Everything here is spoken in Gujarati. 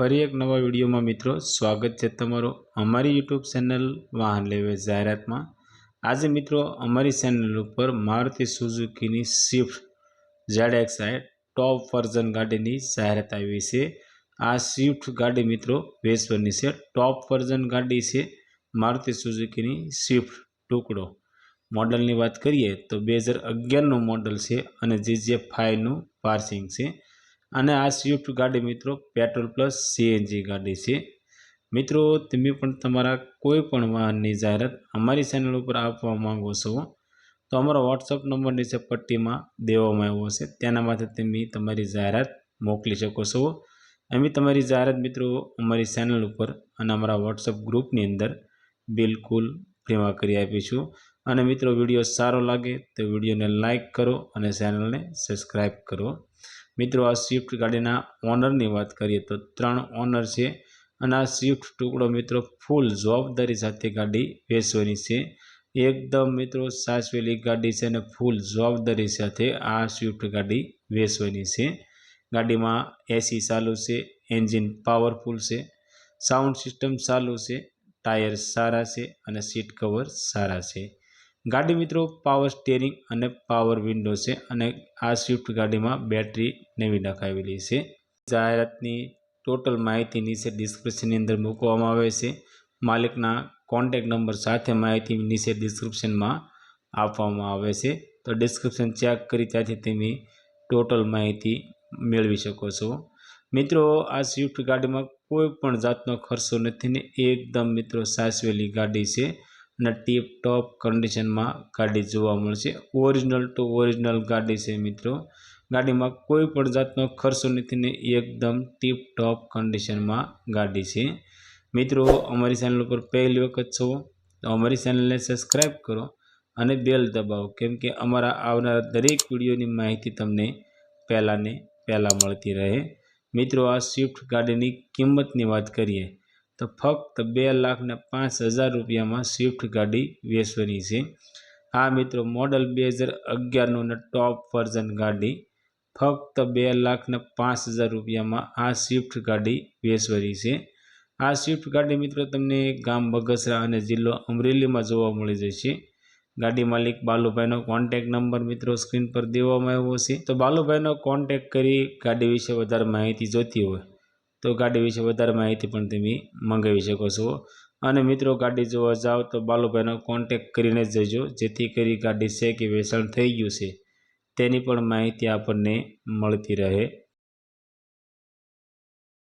ફરી એક નવા વિડીયોમાં મિત્રો, સ્વાગત છે તમારું અમારી યુટ્યુબ ચેનલ વાહન લેવે જાહેરાતમાં. આજે મિત્રો, અમારી ચેનલ ઉપર Maruti સુઝુકીની Swift Z X I top version ગાડીની જાહેરાત આવી છે. આ સ્વિફ્ટ ગાડી મિત્રો વેસવરની છે. ટોપ વર્ઝન ગાડી છે મારુતિ સુઝુકીની સ્વિફ્ટ ટુકડો. મોડલની વાત કરીએ તો બે હજાર અગિયારનું મોડલ છે અને જીજે ફાઇવનું પાર્સિંગ છે. અને આ સ્વિફ્ટ ગાડી મિત્રો પેટ્રોલ પ્લસ સીએનજી ગાડી છે. મિત્રો, તમે પણ તમારા કોઈ પણ વાહનની જાહેરાત અમારી ચેનલ ઉપર આપવા માંગો છો, તો અમારો વોટ્સઅપ નંબર નીચે પટ્ટીમાં દેવામાં આવ્યો છે તેના માટે તમે તમારી જાહેરાત મોકલી શકો છો. અમે તમારી જાહેરાત મિત્રો અમારી ચેનલ ઉપર અને અમારા વોટ્સઅપ ગ્રુપની અંદર બિલકુલ ફ્રીમાં કરી આપીશું. અને મિત્રો વીડિયો સારો લાગે તો વિડીયોને લાઇક કરો અને ચેનલને સબસ્ક્રાઈબ કરો. મિત્રો, આ સ્વિફ્ટ ગાડીના ઓનરની વાત કરીએ તો ત્રણ ઓનર છે અને આ સ્વિફ્ટ ટુકડો મિત્રો ફૂલ જવાબદારી સાથે ગાડી વેચવાની છે. એકદમ મિત્રો સાચવેલી ગાડી છે અને ફૂલ જવાબદારી સાથે આ સ્વિફ્ટ ગાડી વેચવાની છે. ગાડીમાં એસી ચાલુ છે, એન્જિન પાવરફુલ છે, સાઉન્ડ સિસ્ટમ ચાલુ છે, ટાયર સારા છે અને સીટ કવર સારા છે. ગાડી મિત્રો પાવર સ્ટેરિંગ અને પાવર વિન્ડો છે અને આ સ્વિફ્ટ ગાડીમાં બેટરી નવી નખાવેલી છે. જાહેરાતની ટોટલ માહિતી નીચે ડિસ્ક્રિપ્શનની અંદર મૂકવામાં આવે છે. માલિકના કોન્ટેક નંબર સાથે માહિતી નીચે ડિસ્ક્રિપ્શનમાં આપવામાં આવે છે. તો ડિસ્ક્રિપ્શન ચેક કરી ત્યાંથી તમે ટોટલ માહિતી મેળવી શકો છો. મિત્રો, આ સ્વિફ્ટ ગાડીમાં કોઈ પણ જાતનો ખર્ચો નથી ને એકદમ મિત્રો સાચવેલી ગાડી છે. અને ટીપ ટોપ કન્ડિશનમાં ગાડી જોવા મળશે. ઓરિજિનલ ટુ ઓરિજિનલ ગાડી છે મિત્રો. ગાડીમાં કોઈ પણ જાતનો ખર્ચો નથી ને એકદમ ટીપ ટોપ કન્ડિશનમાં ગાડી છે. મિત્રો, અમારી ચેનલ ઉપર પહેલી વખત છો, તો અમારી ચેનલને સબસ્ક્રાઈબ કરો અને બેલ દબાવો, કેમ કે અમારા આવનારા દરેક વિડીયોની માહિતી તમને પહેલાં ને પહેલાં મળતી રહે. મિત્રો, આ સ્વિફ્ટ ગાડીની કિંમતની વાત કરીએ. તો ફક્ત બે લાખ ને પાંચ હજાર રૂપિયામાં સ્વિફ્ટ ગાડી વેચવાની છે. આ મિત્રો, મોડલ બે હજાર અગિયારનું ને ટોપ વર્ઝન ગાડી ફક્ત બે લાખ ને પાંચ હજાર રૂપિયામાં આ સ્વિફ્ટ ગાડી વેચવાની છે. આ સ્વિફ્ટ ગાડી મિત્રો તમને ગામ બગસરા અને જિલ્લો અમરેલીમાં જોવા મળી જશે. ગાડી માલિક બાલુભાઈનો કોન્ટેક નંબર મિત્રો સ્ક્રીન પર દેવામાં આવ્યો છે. તો બાલુભાઈનો કોન્ટેક કરી ગાડી વિશે વધારે માહિતી જોતી હોય તો ગાડી વિશે વધારે માહિતી પણ તમે મંગાવી શકો છો. અને મિત્રો, ગાડી જોવા જાઓ તો બાલુભાઈનો કોન્ટેક કરીને જજો, જેથી કરી ગાડી છે કે વેચાણ થઈ ગયું છે. તેની પણ માહિતી આપણને મળતી રહે.